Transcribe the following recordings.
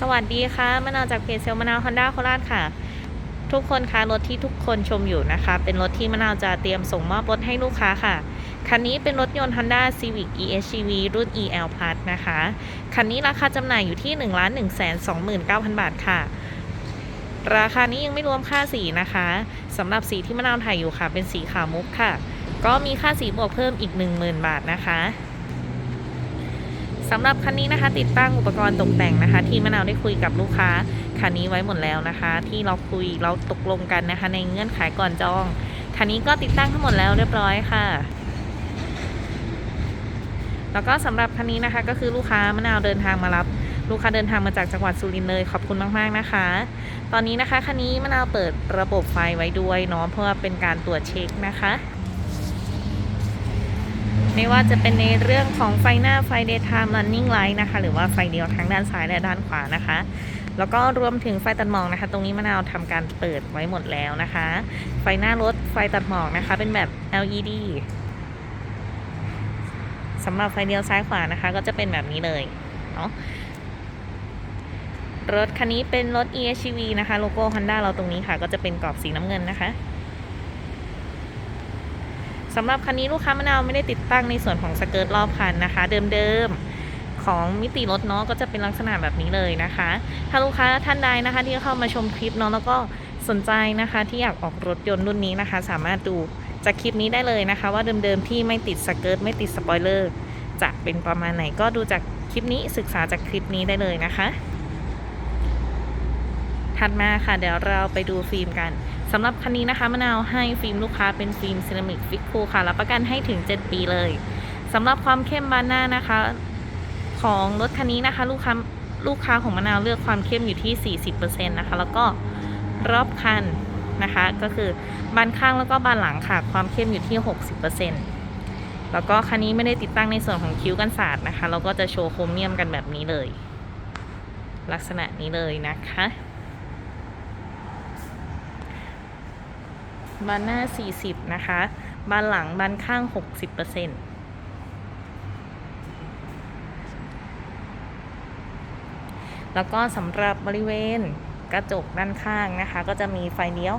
สวัสดีค่ะมะนาวจากเพจเซลมะนาวฮอนด้าโคราชค่ะ ทุกคนคะรถที่ทุกคนชมอยู่นะคะ เป็นรถที่มะนาวจะเตรียมส่งมอบรถให้ลูกค้าค่ะ คันนี้เป็นรถยนต์ Honda Civic EHEV รุ่น EL Plus นะคะ คันนี้ราคาจำหน่ายอยู่ที่ 1 1 2 9 0 0 0 บาทค่ะ ราคานี้ยังไม่รวมค่าสีนะคะสำหรับสีที่มะนาวถ่ายอยู่ค่ะ เป็นสีขาวมุกค่ะ ก็มีค่าสีบวกเพิ่มอีก 10,000 บาทนะคะ สำหรับคันนี้นะคะ ติดตั้งอุปกรณ์ตกแต่งนะคะ ที่มะนาวได้คุยกับลูกค้าคันนี้ไว้หมดแล้วนะคะ ที่เราคุยเราตกลงกันนะคะ ในเงื่อนไขก่อนจองคันนี้ก็ติดตั้งทั้งหมดแล้วเรียบร้อยค่ะ แล้วก็สำหรับคันนี้นะคะ ก็คือลูกค้ามะนาวเดินทางมารับลูกค้าเดินทางมาจากจังหวัดสุรินทร์เลยขอบคุณมาก ๆ นะคะ ตอนนี้นะคะคันนี้มะนาวเปิดระบบไฟไว้ด้วยเนาะเพื่อเป็นการตรวจเช็คนะคะ ไม่ว่าจะเป็นในเรื่องของไฟหน้าไฟ daytime running light นะคะ หรือว่าไฟเดียวทั้งด้านซ้ายและด้านขวานะคะ แล้วก็รวมถึงไฟตัดหมอกนะคะ ตรงนี้มะนาวทำการเปิดไว้หมดแล้วนะคะ ไฟหน้ารถไฟตัดหมอกนะคะ เป็นแบบ LED สำหรับไฟเดียวซ้ายขวานะคะ ก็จะเป็นแบบนี้เลยเนาะรถคันนี้เป็นรถ e-hv นะคะ โลโก้ Honda เราตรงนี้ค่ะ ก็จะเป็นกรอบสีน้ำเงินนะคะ สำหรับคันนี้ลูกค้ามะนาวไม่ได้ติดตั้งในส่วนของสเกิร์ตรอบคันนะคะ เดิมๆของมิติรถเนาะก็จะเป็นลักษณะแบบนี้เลยนะคะ ถ้าลูกค้าท่านใดนะคะที่เข้ามาชมคลิปเนาะแล้วก็สนใจนะคะ ที่อยากออกรถยนต์รุ่นนี้นะคะ สามารถดูจากคลิปนี้ได้เลยนะคะ ว่าเดิมๆที่ไม่ติดสเกิร์ตไม่ติดสปอยเลอร์จะเป็นประมาณไหนก็ดูจากคลิปนี้ศึกษาจากคลิปนี้ได้เลยนะคะ ถัดมาค่ะเดี๋ยวเราไปดูฟิล์มกัน สำหรับคันนี้นะคะมะนาวให้ฟิล์มลูกค้าเป็นฟิล์มเซรามิกฟิกคูค่ะรับประกันให้ถึง 7 ปีเลยสำหรับความเข้มบานหน้านะคะ ของรถคันนี้นะคะ ลูกค้าลูกค้าของมะนาวเลือกความเข้มอยู่ที่ 40%นะคะแล้วก็รอบคันนะคะ ก็คือบานข้างแล้วก็บานหลังค่ะ ความเข้มอยู่ที่ 60%แล้วก็คันนี้ไม่ได้ติดตั้งในส่วนของคิ้วกันศาสตร์นะคะเราก็จะโชว์โครเมียมกันแบบนี้เลย ลักษณะนี้เลยนะคะ บานหน้า 40 นะคะ บานหลังบานข้าง 60%แล้วก็สำหรับบริเวณกระจกด้านข้างนะคะ ก็จะมีไฟเลี้ยว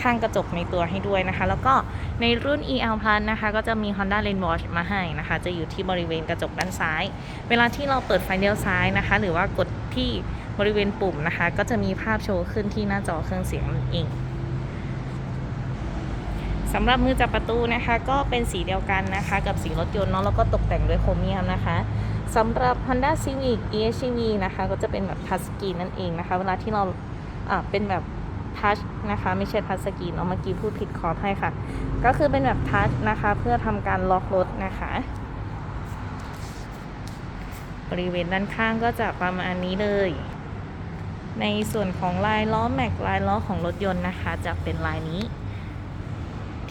ข้างกระจกในตัวให้ด้วยนะคะ แล้วก็ในรุ่น EL Plus นะคะ ก็จะมี Honda Lane Watch มาให้นะคะ จะอยู่ที่บริเวณกระจกด้านซ้าย เวลาที่เราเปิดไฟเลี้ยวซ้ายนะคะ หรือว่ากดที่บริเวณปุ่มนะคะ ก็จะมีภาพโชว์ขึ้นที่หน้าจอเครื่องเสียงนั่นเอง สำหรับมือจับประตูนะคะ ก็เป็นสีเดียวกันนะคะ กับสีรถยนต์เนาะแล้วก็ตกแต่งด้วยโครเมียมนะคะสำหรับ Honda Civic EHEV นะคะ ก็จะเป็นแบบทัชสกรีนนั่นเองนะคะ เวลาที่เราเป็นแบบทัชนะคะ ไม่ใช่ทัชสกรีนเอาเมื่อกี้พูดผิดขออภัยค่ะ ก็คือเป็นแบบทัชนะคะ เพื่อทำการล็อกรถนะคะ บริเวณด้านข้างก็จะประมาณนี้เลย ในส่วนของลายล้อแม็กลายล้อของรถยนต์นะคะ จะเป็นลายนี้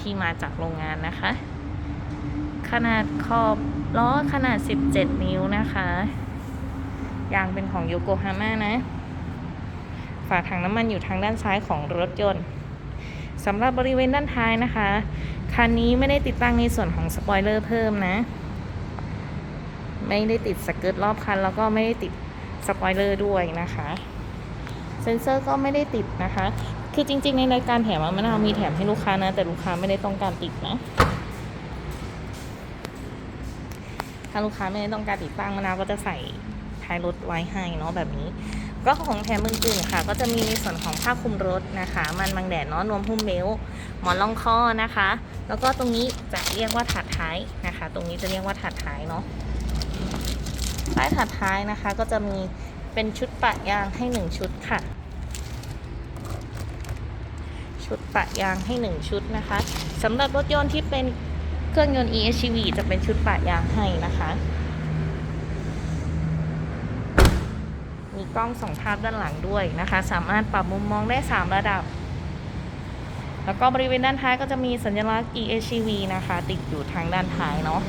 ที่มาจากโรงงานนะคะ ขนาดขอบล้อขนาด 17 นิ้วนะคะยางเป็นของโยโกฮาม่านะ ฝาถังน้ำมันอยู่ทางด้านซ้ายของรถยนต์สำหรับบริเวณด้านท้ายนะคะ คันนี้ไม่ได้ติดตั้งในส่วนของสปอยเลอร์เพิ่มนะ ไม่ได้ติดสเกิร์ตรอบคัน แล้วก็ไม่ได้ติดสปอยเลอร์ด้วยนะคะ เซนเซอร์ก็ไม่ได้ติดนะคะ คือจริง ๆ ในรายการแถมมะนาวมีแถมให้ลูกค้านะ แต่ลูกค้าไม่ได้ต้องการติดนะถ้าลูกค้าไม่ได้ต้องการติดตั้งมะนาวก็จะใส่ท้ายรถไว้ให้เนาะแบบนี้ ก็ของแถมอื่นๆค่ะ ก็จะมีในส่วนของผ้าคลุมรถนะคะ มันบังแดดเนาะนวมหุ้มเบลต์หมอนรองคอนะคะ แล้วก็ตรงนี้จะเรียกว่าถาดท้ายนะคะ ตรงนี้จะเรียกว่าถาดท้ายเนาะใต้ถาดท้ายนะคะ ก็จะมีเป็นชุดปะยางให้หนึ่งชุดค่ะ ชุดปะยางให้หนึ่งชุดนะคะสำหรับรถยนต์ที่เป็นเครื่องยนต์ e-hv จะเป็นชุดปะยางให้นะคะ มีกล้องสองภาพด้านหลังด้วยนะคะ สามารถปรับมุมมองได้ 3 ระดับ แล้วก็บริเวณด้านท้ายก็จะมีสัญลักษณ์ e-hv นะคะ ติดอยู่ทางด้านท้ายเนาะ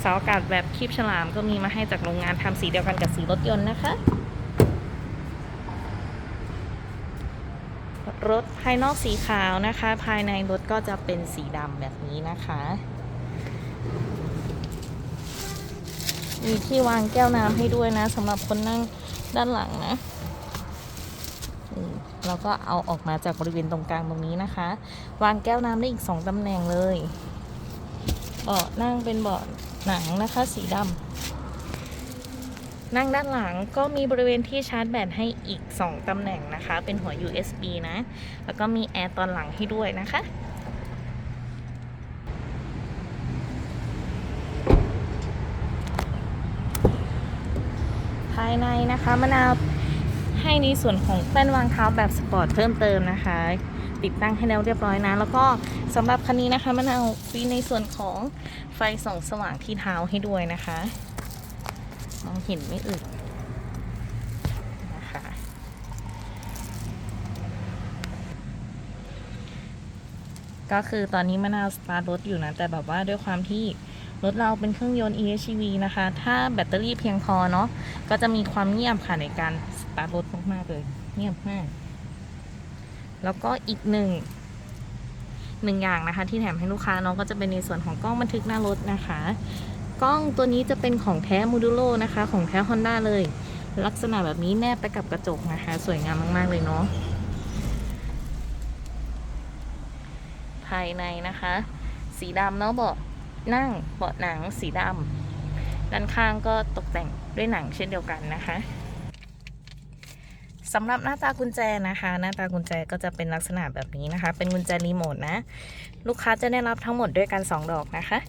เสาอากาศแบบคีบฉลามก็มีมาให้จากโรงงานทำสีเดียวกันกับสีรถยนต์นะคะ รถภายนอกสีขาวนะคะ ภายในรถก็จะเป็นสีดำแบบนี้นะคะ มีที่วางแก้วน้ำให้ด้วยนะสำหรับคนนั่งด้านหลังนะนี่เราก็เอาออกมาจากบริเวณตรงกลางตรงนี้นะคะ วางแก้วน้ำได้อีกสองตำแหน่งเลยเบาะนั่งเป็นเบาะหนังนะคะ สีดำ นั่งด้านหลังก็มีบริเวณที่ชาร์จแบตให้อีก 2 ตำแหน่งนะคะ เป็นหัว USB นะ แล้วก็มีแอร์ตอนหลังให้ด้วยนะคะภายในนะคะมะนาวให้ในส่วนของแป้นวางเท้าแบบสปอร์ตเพิ่มเติมนะคะ ติดตั้งให้แล้วเรียบร้อยนะ แล้วก็สำหรับคันนี้นะคะมะนาวฟีในส่วนของไฟส่องสว่างที่เท้าให้ด้วยนะคะ มองเห็นไม่อึดนะคะก็คือตอนนี้มะนาวสตาร์ทรถอยู่นะ แต่แบบว่าด้วยความที่รถเราเป็นเครื่องยนต์ EHEV นะคะ ถ้าแบตเตอรี่เพียงพอเนาะก็จะมีความเงียบค่ะในการสตาร์ทรถมากๆเลยเงียบมาก แล้วก็อีกหนึ่งหนึ่งอย่างนะคะ ที่แถมให้ลูกค้าเนาะก็จะเป็นในส่วนของกล้องบันทึกหน้ารถนะคะ กล้องตัวนี้จะเป็นของแท้มูดูโ o นะคะ ของแท้ Honda เลย ลักษณะแบบนี้แนบไปกับกระจกนะคะ สวยงามมาก ๆ เลยเนาะภายในนะคะ สีดำเนาะเบาะนั่งเบาะหนังสีดำด้านข้างก็ตกแต่งด้วยหนังเช่นเดียวกันนะคะสำหรับหน้าตากุญแจนะคะ หน้าตากุญแจก็จะเป็นลักษณะแบบนี้นะคะ เป็นกุญแจรีโมทนะ ลูกค้าจะได้รับทั้งหมดด้วยกัน 2 ดอกนะคะ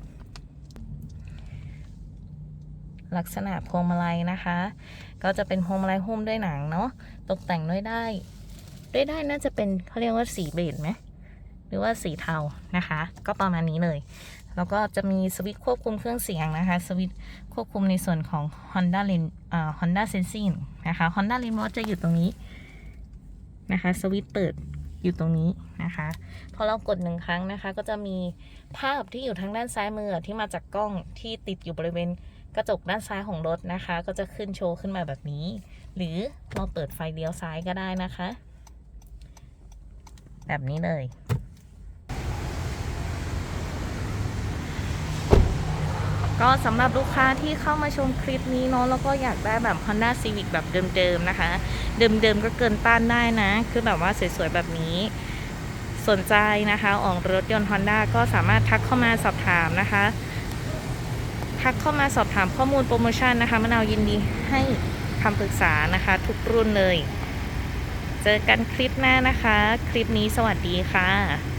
ลักษณะพวงมาลัยนะคะ ก็จะเป็นพวงมาลัยหุ้มด้วยหนังเนาะตกแต่งด้วยได้ ด้วยได้น่าจะเป็นเขาเรียกว่าสีเบจไหมหรือว่าสีเทานะคะ ก็ประมาณนี้เลย แล้วก็จะมีสวิตช์ควบคุมเครื่องเสียงนะคะสวิตช์ควบคุมในส่วนของ Honda Lane อ่า Honda Sensing นะคะ Honda Remote จะอยู่ตรงนี้นะคะสวิตช์เปิดอยู่ตรงนี้นะคะพอเรากดหนึ่งครั้งนะคะ ก็จะมีภาพที่อยู่ทางด้านซ้ายมือที่มาจากกล้องที่ติดอยู่บริเวณ กระจกด้านซ้ายของรถนะคะ ก็จะขึ้นโชว์ขึ้นมาแบบนี้ หรือเราเปิดไฟเลี้ยวซ้ายก็ได้นะคะ แบบนี้เลยก็สำหรับลูกค้าที่เข้ามาชมคลิปนี้เนาะแล้วก็อยากได้แบบ Honda Civic แบบเดิมๆนะคะ เดิมๆก็เกินต้านได้นะ คือแบบว่าสวยๆแบบนี้ สนใจนะคะออกรถยนต์ Honda ก็สามารถทักเข้ามาสอบถามนะคะ ทักเข้ามาสอบถามข้อมูลโปรโมชั่นนะคะมะนาวยินดีให้คำปรึกษานะคะ ทุกรุ่นเลย เจอกันคลิปหน้านะคะ คลิปนี้สวัสดีค่ะ